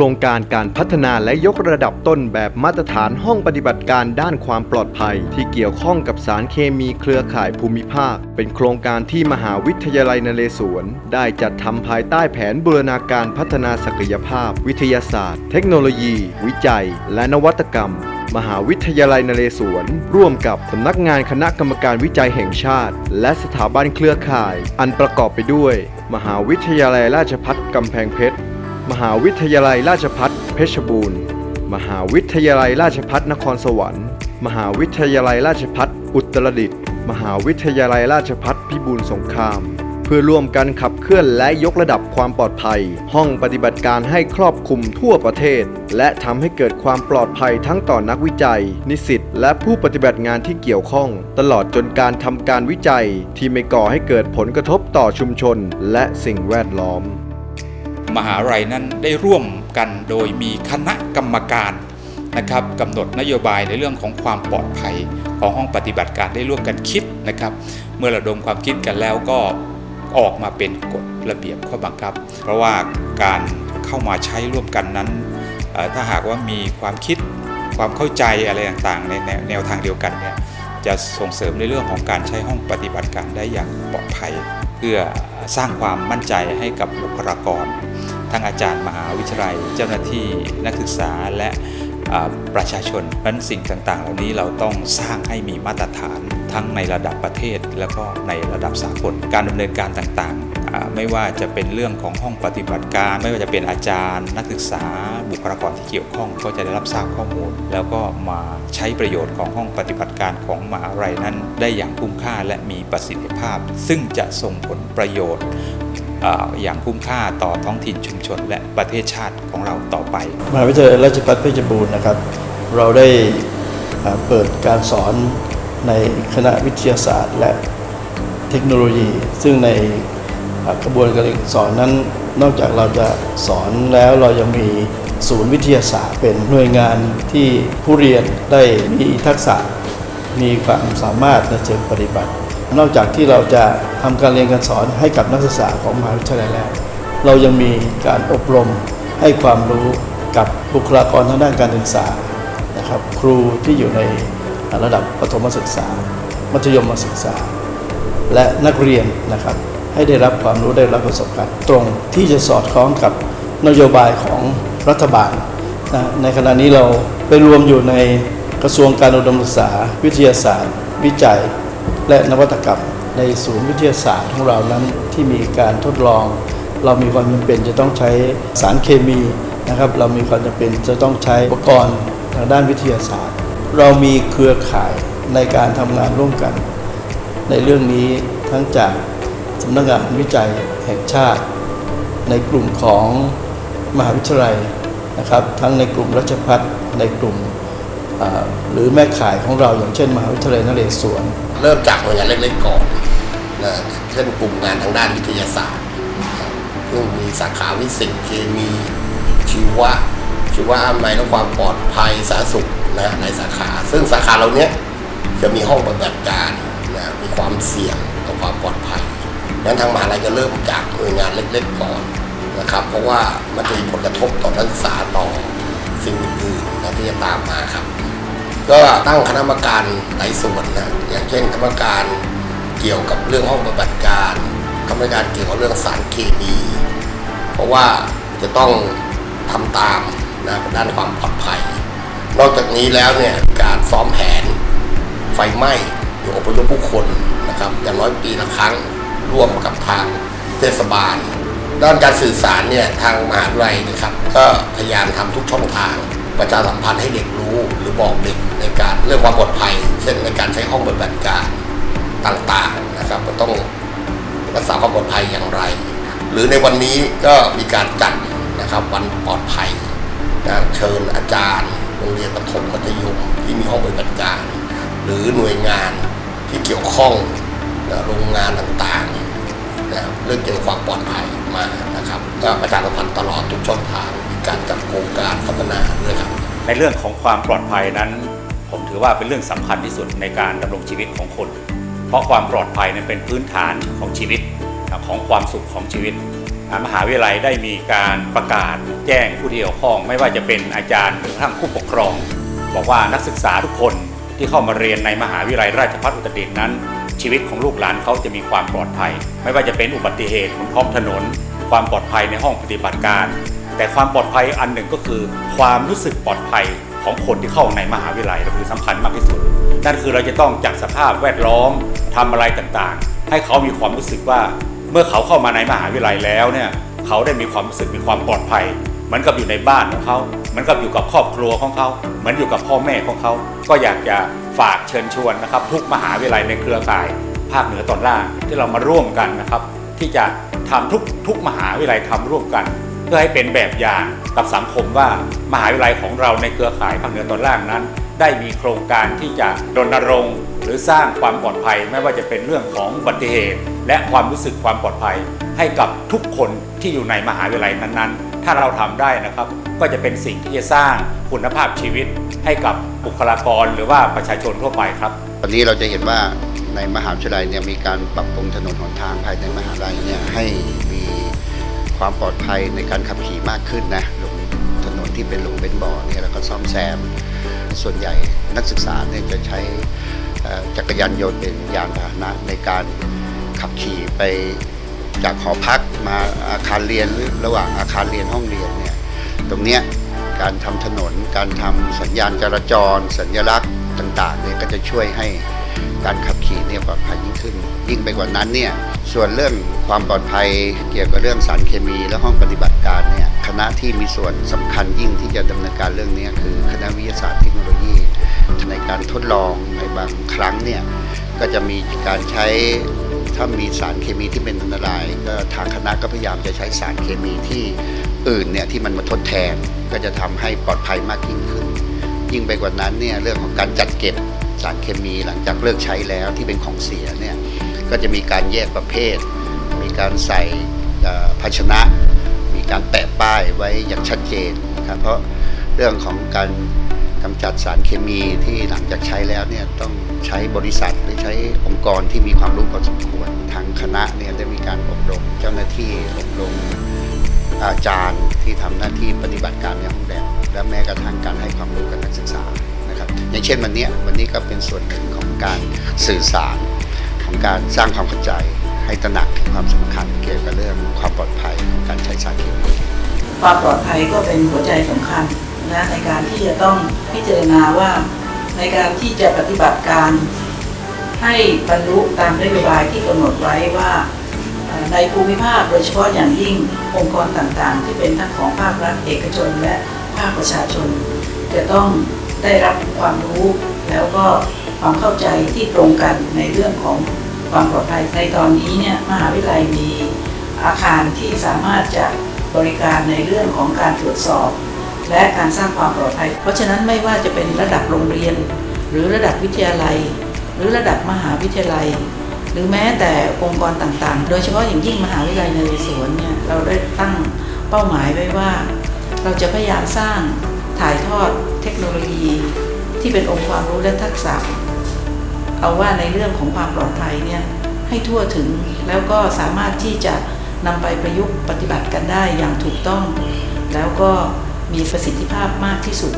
ครงการการพัฒนาและยกระดับต้นแบบมาตรฐานห้องปฏิบัติการด้านความปลอดภัย ที่เกี่ยวข้องกับสารเคมีเครือข่ายภูมิภาค เป็นโครงการที่มหาวิทยาลัยนเรศวร ได้จัดทำภายใต้แผนบูรณาการพัฒนาศักยภาพ วิทยาศาสตร์ เทคโนโลยี วิจัย และนวัตกรรมมหาวิทยาลัยนเรศวร ร่วมกับสำนักงานคณะกรรมการวิจัยแห่งชาติ และสถาบันเครือข่าย อันประกอบไปด้วย มหาวิทยาลัยราชภัฏกำแพงเพชร มหาวิทยาลัยราชภัฏเพชรบูรณ์ มหาวิทยาลัยราชภัฏนครสวรรค์ มหาวิทยาลัยราชภัฏอุตรดิตถ์ มหาวิทยาลัยราชภัฏพิบูลสงคราม เพื่อร่วมกันขับเคลื่อนและยกระดับความปลอดภัย ห้องปฏิบัติการให้ครอบคลุมทั่วประเทศ และทำให้เกิดความปลอดภัยทั้งต่อนักวิจัย นิสิตและผู้ปฏิบัติงานที่เกี่ยวข้อง ตลอดจนการทำการวิจัย ที่ไม่ก่อให้เกิดผลกระทบต่อชุมชน และสิ่งแวดล้อม มหาลัยนั้นได้ร่วมกันโดยมีคณะกรรมการนะครับกำหนดนโยบายในเรื่องของความปลอดภัยของห้องปฏิบัติการได้ร่วมกันคิดนะครับ เมื่อระดมความคิดกันแล้วก็ออกมาเป็นกฎระเบียบข้อบังคับ เพราะว่าการเข้ามาใช้ร่วมกันนั้น ถ้าหากว่ามีความคิดความเข้าใจอะไรต่างๆ ในแนวทางเดียวกันเนี่ยจะส่งเสริมในเรื่องของการใช้ห้องปฏิบัติการได้อย่างปลอดภัย เพื่อสร้างความมั่นใจให้กับบุคลากร ทั้งอาจารย์มหาวิทยาลัย เจ้าหน้าที่นักศึกษาและประชาชนเพราะฉะนั้นสิ่งต่างๆ เหล่านี้เราต้องสร้างให้มีมาตรฐานทั้งในระดับประเทศ แล้วก็ในระดับสากลการดำเนินการต่างๆ ไม่ว่าจะเป็นเรื่องของห้องปฏิบัติการ ไม่ว่าจะเป็นอาจารย์ นักศึกษา บุคลากรที่เกี่ยวข้องก็จะได้รับทราบข้อมูล แล้วก็มาใช้ประโยชน์ของห้องปฏิบัติการของมหาวิทยาลัยนั้น ได้อย่างคุ้มค่าและมีประสิทธิภาพ ซึ่งจะส่งผลประโยชน์ ออย่างคุ้มค่าต่อท้องถิ่นชุมชน และประเทศชาติของเราต่อไปมหาวิทยาลัยราชภัฏเพชรบูรณ์นะครับ เราได้เปิดการสอนในคณะวิทยาศาสตร์ และเทคโนโลยี ซึ่งในกระบวนการสอนนั้นนอกจากเราจะสอนแล้วเรายังมีศูนย์วิทยาศาสตร์ เป็นหน่วยงานที่ผู้เรียนได้มีทักษะมีความสามารถในเชิงปฏิบัติ นอกจากที่เราจะทำการเรียนการสอนให้กับนักศึกษาของมหาวิทยาลัยแล้ว เรายังมีการอบรมให้ความรู้กับบุคลากรทางด้านการศึกษานะครับครูที่อยู่ในระดับประถมศึกษา มัธยมศึกษา และนักเรียนนะครับให้ได้รับความรู้ได้รับประสบการณ์ตรงที่จะสอดคล้องกับนโยบายของรัฐบาลนะในขณะนี้เราไปรวมอยู่ในกระทรวงการอุดมศึกษา วิทยาศาสตร์ วิจัย และนวัตกรรมในศูนย์วิทยาศาสตร์ของเรานั้นที่มีการทดลอง เรามีความจำเป็นจะต้องใช้สารเคมีนะครับเรามีความจำเป็นจะต้องใช้อุปกรณ์ทางด้านวิทยาศาสตร์ เรามีเครือข่ายในการทำงานร่วมกัน ในเรื่องนี้ทั้งจากสำนักงานวิจัยแห่งชาติ ในกลุ่มของมหาวิทยาลัยนะครับ ทั้งในกลุ่มรัชพัฒในกลุ่ม หรือแม่ข่ายของเราอย่างเช่นมหาวิทยาลัยนเรศวรเริ่มจากหน่วยงานเล็กๆก่อนนะเช่นกลุ่มงานทางด้านวิทยาศาสตร์ซึ่งมีสาขาวิสิตเคมีชีวะชีวะอนามัยและความปลอดภัยสาธารณสุขนะในสาขา ซึ่งสาขาเราเนี้ยจะมีห้องปฏิบัติการนะมีความเสี่ยงต่อความปลอดภัยนั้นทางมหาลัยจะเริ่มจากหน่วยงานเล็กๆก่อนนะครับ เพราะว่ามันจะมีผลกระทบต่อนักศึกษาต่อสิ่งอื่นๆนะที่จะตามมาครับ ก็ตั้งคณะกรรมการหลายส่วนนะอย่างเช่นคณะกรรมการเกี่ยวกับเรื่องห้องปฏิบัติการคณะกรรมการเกี่ยวกับเรื่องสารเคมีเพราะว่าจะต้องทำตามนะด้านความปลอดภัย นอกจากนี้แล้วเนี่ยการซ้อมแผน ไฟไหม้หรืออพยพผู้คนนะครับอย่างน้อยปีละครั้งร่วมกับทางเทศบาล ด้านการสื่อสารเนี่ยทางมหาวิทยาลัยนะครับ ก็พยายามทำทุกช่องทางประชาสัมพันธ์ให้เด็ก รู้หรือบอกเด็กในการเรื่องความปลอดภัย เช่นในการใช้ห้องปฏิบัติการต่างๆนะครับก็ต้องรักษาความปลอดภัยอย่างไร หรือในวันนี้ก็มีการจัดนะครับวันปลอดภัยนะเชิญอาจารย์โรงเรียนประถมมัธยมที่มีห้องปฏิบัติการ หรือหน่วยงานที่เกี่ยวข้องนะโรงงานต่างๆนะเรื่องเกี่ยวกับความปลอดภัยมานะครับก็ประชาสัมพันธ์ตลอดทุกช่องทางมีการจัดโครงการพัฒนาด้วยครับ ในเรื่องของความปลอดภัยนั้น ผมถือว่าเป็นเรื่องสำคัญที่สุดในการดำรงชีวิตของคน เพราะความปลอดภัยนั้นเป็นพื้นฐานของชีวิตของความสุขของชีวิต มหาวิทยาลัยได้มีการประกาศแจ้งผู้ที่เกี่ยวข้อง ไม่ว่าจะเป็นอาจารย์หรือทั้งผู้ปกครอง บอกว่านักศึกษาทุกคนที่เข้ามาเรียนในมหาวิทยาลัยราชภัฏอุตรดิตถ์นั้น ชีวิตของลูกหลานเขาจะมีความปลอดภัย ไม่ว่าจะเป็นอุบัติเหตุบนท้องถนน ความปลอดภัยในห้องปฏิบัติการ แต่ความปลอดภัยอันหนึ่งก็คือความรู้สึกปลอดภัยของคนที่เข้าในมหาวิทยาลัยเราคือสำคัญมากที่สุด นั่นคือเราจะต้องจัดสภาพแวดล้อมทำอะไรต่างๆ ให้เขามีความรู้สึกว่าเมื่อเขาเข้ามาในมหาวิทยาลัยแล้วเนี่ยเขาได้มีความรู้สึกมีความปลอดภัยเหมือนกับอยู่ในบ้านของเขาเหมือนกับอยู่กับครอบครัวของเขา เหมือนอยู่กับพ่อแม่ของเขา ก็อยากจะฝากเชิญชวนนะครับ ทุกมหาวิทยาลัยในเครือข่าย ภาคเหนือตอนล่างที่เรามาร่วมกันนะครับ ที่จะทำทุกทุกมหาวิทยาลัยทำร่วมกัน พื่อให้เป็นแบบอย่างกับสังคมว่ามหาวิทยาลัยของเราในเครือข่ายภาคเหนือตอนล่างนั้น ได้มีโครงการที่จะรณรงค์ หรือสร้างความปลอดภัย ไม่ว่าจะเป็นเรื่องของอุบัติเหตุ และความรู้สึกความปลอดภัย ให้กับทุกคนที่อยู่ในมหาวิทยาลัยนั้นๆ ถ้าเราทำได้นะครับ ก็จะเป็นสิ่งที่จะสร้างคุณภาพชีวิต ให้กับบุคลากรหรือว่าประชาชนทั่วไปครับตอนนี้เราจะเห็นว่าในมหาวิทยาลัยเนี่ยมีการปรับปรุงถนนหนทางภายในมหาวิทยาลัยเนี่ยให้ ความปลอดภัยในการขับขี่มากขึ้นนะหลุมถนนที่เป็นหลุมเป็นบ่อเนี่ยเราก็ซ่อมแซม ส่วนใหญ่นักศึกษาเนี่ยจะใช้จักรยานยนต์เป็นยานพาหนะในการขับขี่ไปจากหอพักมาอาคารเรียนหรือระหว่างอาคารเรียนห้องเรียนเนี่ยตรงเนี้ยการทำถนน การทำสัญญาณจราจร สัญลักษณ์ต่างๆเนี่ยก็จะช่วยให้ การขับขี่เนี่ยปลอดภัยยิ่งขึ้น ยิ่งไปกว่านั้นเนี่ยส่วนเรื่องความปลอดภัยเกี่ยวกับเรื่องสารเคมี และห้องปฏิบัติการเนี่ยคณะที่มีส่วนสำคัญยิ่งที่จะดำเนินการเรื่องนี้คือคณะวิทยาศาสตร์เทคโนโลยี ในการทดลองในบางครั้งเนี่ยก็จะมีการใช้ถ้ามีสารเคมีที่เป็นอันตรายก็ทางคณะก็พยายามจะใช้สารเคมีที่อื่นเนี่ยที่มันมาทดแทนก็จะทำให้ปลอดภัยมากยิ่งขึ้น ยิ่งไปกว่านั้นเนี่ยเรื่องของการจัดเก็บ สารเคมีหลังจากเลิกใช้แล้วที่เป็นของเสียเนี่ยก็จะมีการแยกประเภท มีการใส่ภาชนะ มีการแปะป้ายไว้อย่างชัดเจนนะครับเพราะเรื่องของการกำจัดสารเคมีที่หลังจากใช้แล้วเนี่ยต้องใช้บริษัทหรือใช้องค์กรที่มีความรู้พอสมควรทางคณะเนี่ยได้มีการอบรมเจ้าหน้าที่อบรมอาจารย์ที่ทำหน้าที่ปฏิบัติการในห้องแลบและแม้กระทั่งการให้ความรู้กับนักศึกษา อย่างเช่นวันนี้วันนี้ก็เป็นส่วนหนึ่งของการสื่อสารของการสร้างความเข้าใจให้ตระหนักถึงความสำคัญเกี่ยวกับเรื่องความปลอดภัยของการใช้สารเคมีความปลอดภัยก็เป็นหัวใจสำคัญนะในการที่จะต้องพิจารณาว่าในการที่จะปฏิบัติการให้บรรลุตามนโยบายที่กำหนดไว้ว่าในภูมิภาคโดยเฉพาะอย่างยิ่งองค์กรต่างๆ ที่เป็นทั้งของภาครัฐเอกชนและภาคประชาชน จะต้อง ได้รับความรู้ แล้วก็ความเข้าใจที่ตรงกันในเรื่องของความปลอดภัยในตอนนี้เนี่ยมหาวิทยาลัยมีอาคารที่สามารถจะบริการในเรื่องของการตรวจสอบ และการสร้างความปลอดภัย เพราะฉะนั้นไม่ว่าจะเป็นระดับโรงเรียน หรือระดับวิทยาลัย หรือระดับมหาวิทยาลัย หรือแม้แต่องค์กรต่างๆ โดยเฉพาะอย่างยิ่งมหาวิทยาลัยนเรศวรเนี่ยเราได้ตั้งเป้าหมายไว้ว่า เราจะพยายามสร้าง ถ่ายทอดเทคโนโลยี ที่เป็นองค์ความรู้และทักษะ เอาว่าในเรื่องของความปลอดภัยเนี่ยให้ทั่วถึงแล้วก็สามารถที่จะนำไปประยุกต์ปฏิบัติกันได้อย่างถูกต้อง แล้วก็มีประสิทธิภาพมากที่สุด